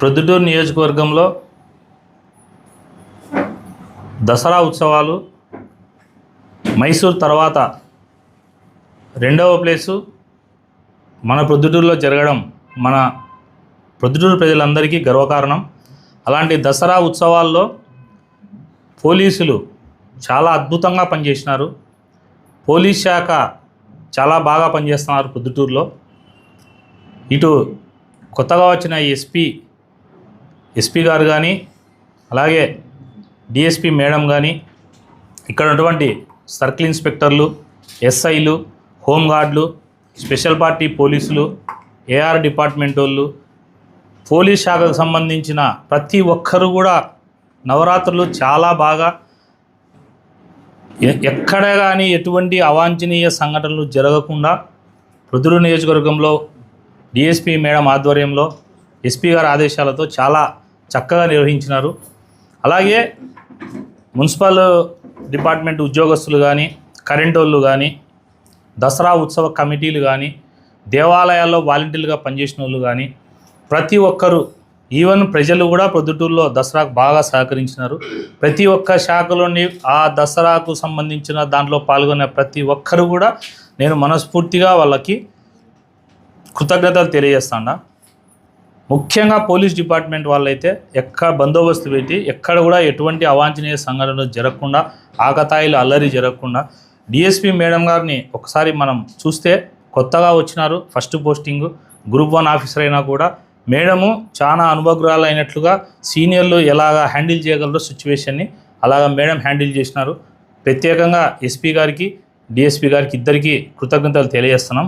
ప్రొద్దుటూరు నియోజకవర్గంలో దసరా ఉత్సవాలు మైసూర్ తర్వాత రెండవ ప్లేసు మన ప్రొద్దుటూరులో జరగడం మన ప్రొద్దుటూరు ప్రజలందరికీ గర్వకారణం. అలాంటి దసరా ఉత్సవాల్లో పోలీసులు చాలా అద్భుతంగా పనిచేసినారు. పోలీస్ శాఖ చాలా బాగా పనిచేస్తున్నారు పొద్దుటూరులో. ఇటు కొత్తగా వచ్చిన ఎస్పీ ఎస్పీ గారు కానీ అలాగే డిఎస్పి మేడం కానీ ఇక్కడ ఉన్నటువంటి సర్కిల్ ఇన్స్పెక్టర్లు ఎస్ఐలు హోంగార్డులు స్పెషల్ పార్టీ పోలీసులు ఏఆర్ డిపార్ట్మెంట్ వాళ్ళు పోలీస్ శాఖకు సంబంధించిన ప్రతి ఒక్కరు కూడా నవరాత్రులు చాలా బాగా ఎక్కడ కానీ ఎటువంటి అవాంఛనీయ సంఘటనలు జరగకుండా రుద్రు నియోజకవర్గంలో డిఎస్పి మేడం ఆధ్వర్యంలో ఎస్పీ గారి ఆదేశాలతో చాలా చక్కగా నిర్వహించినారు. అలాగే మున్సిపల్ డిపార్ట్మెంట్ ఉద్యోగస్తులు కానీ కరెంట్ వాళ్ళు కానీ దసరా ఉత్సవ కమిటీలు కానీ దేవాలయాల్లో వాలంటీర్లుగా పనిచేసిన వాళ్ళు కానీ ప్రతి ఒక్కరు ఈవెన్ ప్రజలు కూడా ప్రొద్దుటూరులో దసరాకు బాగా సహకరించినారు. ప్రతి ఒక్క శాఖలోని ఆ దసరాకు సంబంధించిన దాంట్లో పాల్గొనే ప్రతి ఒక్కరు కూడా నేను మనస్ఫూర్తిగా వాళ్ళకి కృతజ్ఞతలు తెలియజేస్తాను. ముఖ్యంగా పోలీస్ డిపార్ట్మెంట్ వాళ్ళైతే ఎక్కడ బందోబస్తు పెట్టి ఎక్కడ కూడా ఎటువంటి అవాంఛనీయ సంఘటనలు జరగకుండా ఆకతాయిలు అల్లరి జరగకుండా డిఎస్పి మేడం గారిని ఒకసారి మనం చూస్తే కొత్తగా వచ్చినారు. First posting group one officer అయినా కూడా మేడము చాలా అనుభవగ్రాలు అయినట్లుగా సీనియర్లు ఎలాగ హ్యాండిల్ చేయగలరో సిచ్యువేషన్ని అలాగ మేడం హ్యాండిల్ చేసినారు. ప్రత్యేకంగా ఎస్పీ గారికి డిఎస్పీ గారికి ఇద్దరికీ కృతజ్ఞతలు తెలియజేస్తున్నాం.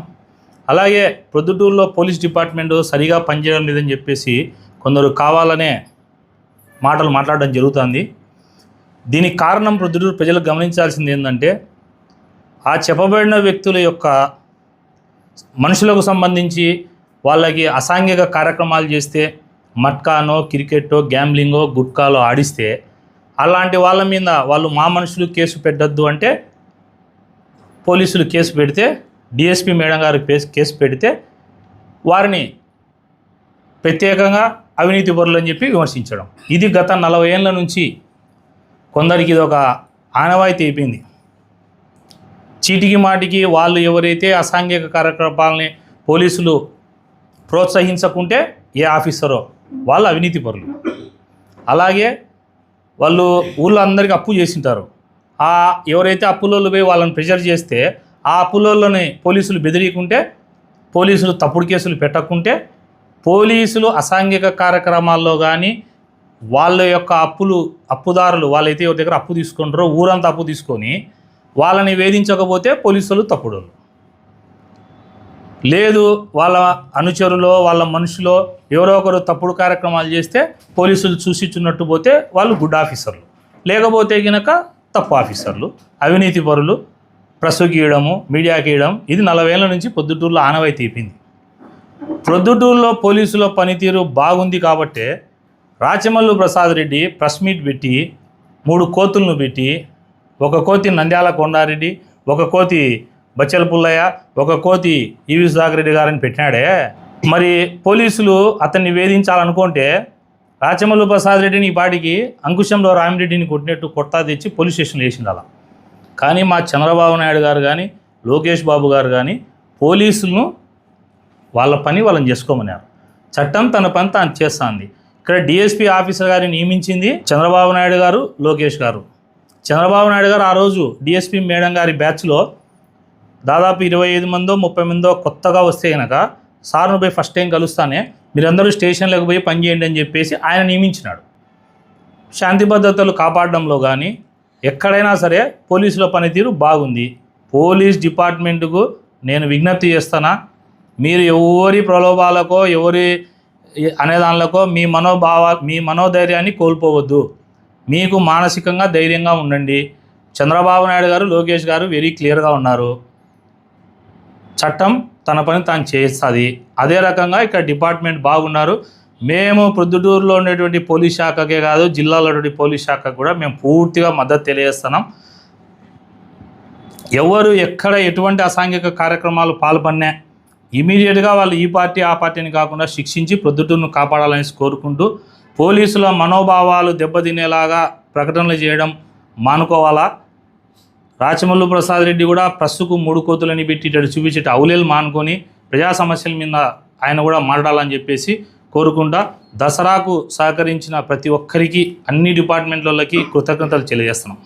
అలాగే ప్రొద్దుటూరులో పోలీస్ డిపార్ట్మెంట్ సరిగా పనిచేయడం లేదని చెప్పేసి కొందరు కావాలనే మాటలు మాట్లాడడం జరుగుతుంది. దీనికి కారణం ప్రొద్దుటూరు ప్రజలు గమనించాల్సింది ఏంటంటే ఆ చెప్పబడిన వ్యక్తుల యొక్క మనుషులకు సంబంధించి వాళ్ళకి అసాంఘిక కార్యక్రమాలు చేస్తే మట్కానో క్రికెట్టో గ్యాంబ్లింగో గుట్కాలో ఆడిస్తే అలాంటి వాళ్ళ మీద వాళ్ళు మా మనుషులు కేసు పెట్టద్దు అంటే పోలీసులు కేసు పెడితే డిఎస్పి మేడం గారు కేసు కేసు పెడితే వారిని ప్రత్యేకంగా అవినీతి పరులు అని చెప్పి విమర్శించడం. ఇది గత నలభై ఏళ్ళ నుంచి కొందరికి ఇది ఒక ఆనవాయితీ అయిపోయింది. చీటికి మాటికి వాళ్ళు ఎవరైతే అసాంఘిక కార్యకలాపాలని పోలీసులు ప్రోత్సహించకుంటే ఏ ఆఫీసరో వాళ్ళు అవినీతి పరులు. అలాగే వాళ్ళు ఊళ్ళో అందరికీ అప్పు చేసింటారు. ఆ ఎవరైతే అప్పులోళ్ళు పోయి వాళ్ళని ప్రెషర్ చేస్తే ఆ అప్పులోళ్ళని పోలీసులు బెదిరియకుంటే పోలీసులు తప్పుడు కేసులు పెట్టకుంటే పోలీసులు అసాంఘిక కార్యక్రమాల్లో కానీ వాళ్ళ యొక్క అప్పులు అప్పుదారులు వాళ్ళైతే ఎవరి దగ్గర అప్పు తీసుకుంటారో ఊరంతా అప్పు తీసుకొని వాళ్ళని వేధించకపోతే పోలీసులు తప్పుడు లేదు వాళ్ళ అనుచరులో వాళ్ళ మనుషులో ఎవరో ఒకరు తప్పుడు కార్యక్రమాలు చేస్తే పోలీసులు చూసిచ్చున్నట్టు పోతే వాళ్ళు గుడ్ ఆఫీసర్లు. లేకపోతే గనక తప్పు ఆఫీసర్లు అవినీతి పరులు ప్రెస్సు గీయడము మీడియాకి ఇవ్వడం ఇది నలభైల నుంచి పొద్దుటూరులో ఆనవాయి తీపింది. ప్రొద్దుటూరులో పోలీసుల పనితీరు బాగుంది కాబట్టే రాచమల్లు ప్రసాద్ రెడ్డి ప్రెస్ మీట్ పెట్టి మూడు కోతులను పెట్టి ఒక కోతి నంద్యాల కొండారెడ్డి ఒక కోతి బచ్చల పుల్లయ్య ఒక కోతి ఈవి సుధాకర్ రెడ్డి గారని పెట్టినాడే. మరి పోలీసులు అతన్ని వేధించాలనుకుంటే రాచమల్లు ప్రసాద్ రెడ్డిని ఈ పాటికి అంకుశంలో రామిరెడ్డిని కొట్టినట్టు కొట్టా తెచ్చి పోలీస్ స్టేషన్లో వేసింది అలా కానీ మా చంద్రబాబు నాయుడు గారు కానీ లోకేష్ బాబు గారు కానీ పోలీసులను వాళ్ళ పని వాళ్ళని చేసుకోమన్నారు. చట్టం తన పని తాను చేస్తుంది. ఇక్కడ డిఎస్పీ ఆఫీసర్ గారిని నియమించింది చంద్రబాబు నాయుడు గారు లోకేష్ గారు. చంద్రబాబు నాయుడు గారు ఆ రోజు డిఎస్పీ మేడం గారి బ్యాచ్లో దాదాపు ఇరవై ఐదు మందో ముప్పై మందో కొత్తగా వస్తే కనుక సార్ను పోయి ఫస్ట్ టైం కలుస్తానే మీరందరూ స్టేషన్లకు పోయి పనిచేయండి అని చెప్పేసి ఆయన నియమించినాడు. శాంతి భద్రతలు కాపాడడంలో కానీ ఎక్కడైనా సరే పోలీసుల పనితీరు బాగుంది. పోలీస్ డిపార్ట్మెంటుకు నేను విజ్ఞప్తి చేస్తానా మీరు ఎవరి ప్రలోభాలకో ఎవరి అనేదానిలకో మీ మనోభావ మీ మనోధైర్యాన్ని కోల్పోవద్దు. మీకు మానసికంగా ధైర్యంగా ఉండండి. చంద్రబాబు నాయుడు గారు లోకేష్ గారు వెరీ క్లియర్గా ఉన్నారు. చట్టం తన పని తాను చేస్తుంది. అదే రకంగా ఇక్కడ డిపార్ట్మెంట్ బాగున్నారు. మేము ప్రొద్దుటూరులో ఉండేటువంటి పోలీస్ శాఖకే కాదు జిల్లాలో ఉన్నటువంటి పోలీస్ శాఖకు కూడా మేము పూర్తిగా మద్దతు తెలియజేస్తున్నాం. ఎవరు ఎక్కడ ఎటువంటి అసాంఘిక కార్యక్రమాలు పాల్పడినా ఇమీడియట్గా వాళ్ళు ఈ పార్టీ ఆ పార్టీని కాకుండా శిక్షించి ప్రొద్దుటూరును కాపాడాలని కోరుకుంటూ పోలీసుల మనోభావాలు దెబ్బతినేలాగా ప్రకటనలు చేయడం మానుకోవాలా? రాచమల్లు ప్రసాద్ రెడ్డి కూడా ప్రస్తుకు మూడు కోతులని పెట్టి ఇటు చూపించేట అవులేలు మానుకొని ప్రజా సమస్యల మీద ఆయన కూడా మాట్లాడాలని చెప్పేసి కోరుకుంటా. దసరాకు సహకరించిన ప్రతి ఒక్కరికి అన్ని డిపార్ట్మెంట్లకి కృతజ్ఞతలు తెలియజేస్తున్నాం.